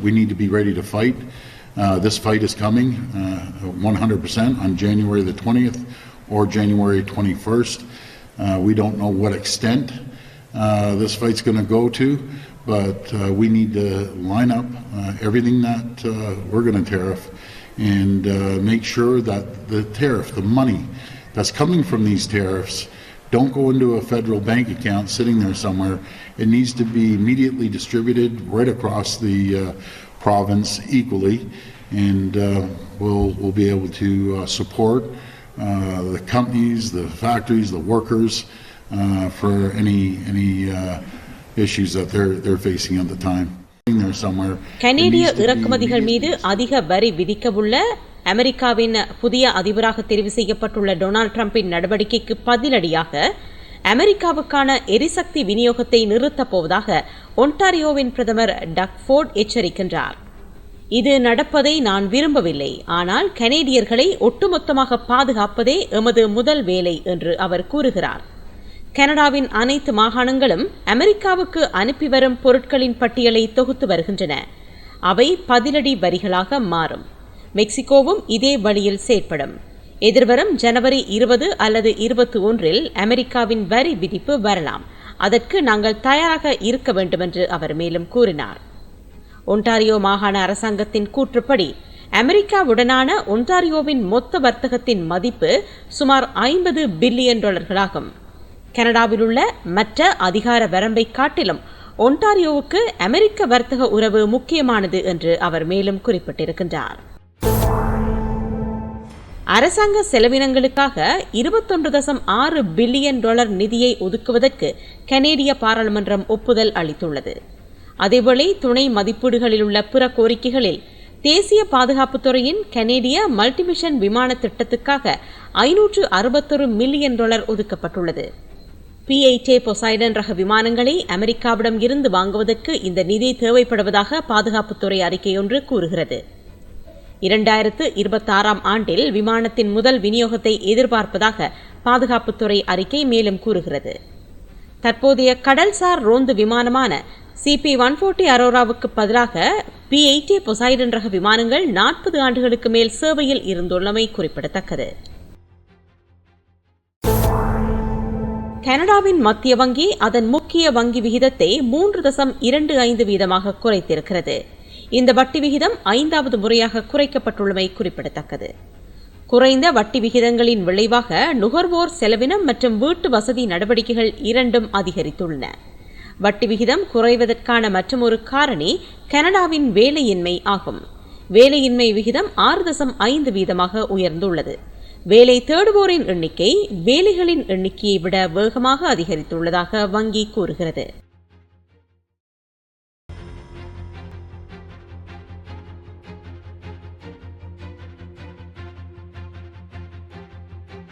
we need to be ready to fight. Uh, This fight is coming uh, 100% on January the 20th or January 21st. Uh, We don't know what extent uh, this fight's going to go to, but uh, we need to line up uh, everything that uh, we're going to tariff and uh, make sure that the tariff, the money that's coming from these tariffs, don't go into a federal bank account sitting there somewhere. It needs to be immediately distributed right across the uh, province equally, and uh, we'll, we'll be able to uh, support uh, the companies, the factories, the workers uh, for any, any uh, issues that they're, they're facing at the time. Sitting there somewhere. It கனேடிய needs to be இறக்குமதிகள் மீது immediately அதிக வரி விதிக்கவுள்ள அமெரிக்காவின் புதிய அதிபராக தெரிவு செய்யப்பட்டுள்ள Donald ட்ரம்பின் நடவடிக்கைக்கு பதிலடியாக அமெரிக்காவுக்கான எரிசக்தி விநியோகத்தை நிறுத்தப் போவதாக ஒன்டாரியோவின் பிரதமர் டக்ஃபோர்ட் எச்சரிக்கின்றார். இது நடப்பதை நான் விரும்பவில்லை. ஆனால் கனேடியர்களை ஒட்டுமொத்தமாக பாதுகாப்பதே எமது முதல் வேலை என்று அவர் கூறுகிறார். கனடாவின் அனைத்து மாகாணங்களும் அமெரிக்காவுக்கு அனுப்பி வரும் பொருட்களின் பட்டியலை தொகுத்து வருகின்றன. அவை பதிலடி வரிகளாக மாறும். மெக்சிகோவும் இதே வழியில் செயற்படும். எதிர்வரும் ஜனவரி இருபது அல்லது இருபத்தி ஒன்றில் அமெரிக்காவின் வரி விதிப்பு வரலாம். அதற்கு நாங்கள் தயாராக இருக்க வேண்டும் என்று அவர் மேலும் கூறினார். ஒன்டாரியோ மாகாண அரசாங்கத்தின் கூற்றுப்படி அமெரிக்காவுடனான ஒன்டாரியோவின் மொத்த வர்த்தகத்தின் மதிப்பு சுமார் ஐம்பது பில்லியன் டாலர்களாகும். கனடாவில் உள்ள மற்ற அதிகார வரம்பை காட்டிலும் ஒன்டாரியோவுக்கு அமெரிக்க வர்த்தக உறவு முக்கியமானது என்று அவர் மேலும் குறிப்பிட்டிருக்கின்றார். அரசாங்க செலவினங்களுக்காக இருபத்தொன்று தசம் ஆறு பில்லியன் டாலர் நிதியை ஒதுக்குவதற்கு கனேடிய பாராளுமன்றம் ஒப்புதல் அளித்துள்ளது. அதேவேளை துணை மதிப்பீடுகளில் உள்ள பிற கோரிக்கைகளில் தேசிய பாதுகாப்புத்துறையின் கனேடிய மல்டிமிஷன் விமான திட்டத்துக்காக ஐநூற்று அறுபத்தொரு மில்லியன் டாலர் ஒதுக்கப்பட்டுள்ளது. பிஐடே பொசைடன் ரக விமானங்களை அமெரிக்காவிடம் இருந்து வாங்குவதற்கு இந்த நிதி தேவைப்படுவதாக பாதுகாப்புத்துறை அறிக்கையொன்று கூறுகிறது. இரண்டாயிரத்து இருபத்தாறாம் ஆண்டில் விமானத்தின் முதல் விநியோகத்தை எதிர்பார்ப்பதாக பாதுகாப்புத்துறை அறிக்கை மேலும் கூறுகிறது. தற்போதைய கடல்சார் ரோந்து விமானமான சிபி ஒன் ஃபோர்ட்டி அரோராவுக்கு பதிலாக பி எயிட்டி பொசைடன் ரக விமானங்கள் நாற்பது ஆண்டுகளுக்கு மேல் சேவையில் இருந்துள்ளமை குறிப்பிடத்தக்கது. கனடாவின் மத்திய வங்கி அதன் முக்கிய வங்கி விகிதத்தை மூன்று தசம் இரண்டு ஐந்து வீதமாக குறைத்திருக்கிறது. இந்த வட்டி விகிதம் ஐந்தாவது முறையாக குறைக்கப்பட்டுள்ளமை குறிப்பிடத்தக்கது. குறைந்த வட்டி விகிதங்களின் விளைவாக நுகர்வோர் செலவினம் மற்றும் வீட்டு வசதி நடவடிக்கைகள் இரண்டும் அதிகரித்துள்ளன. வட்டி விகிதம் குறைவதற்கான மற்றொரு காரணி கனடாவின் வேலையின்மை ஆகும். வேலையின்மை விகிதம் ஆறு தசம் ஐந்து வீதமாக உயர்ந்துள்ளது. வேலை தேடுவோரின் எண்ணிக்கை வேலைகளின் எண்ணிக்கையை விட வேகமாக அதிகரித்துள்ளதாக வங்கி கூறுகிறது.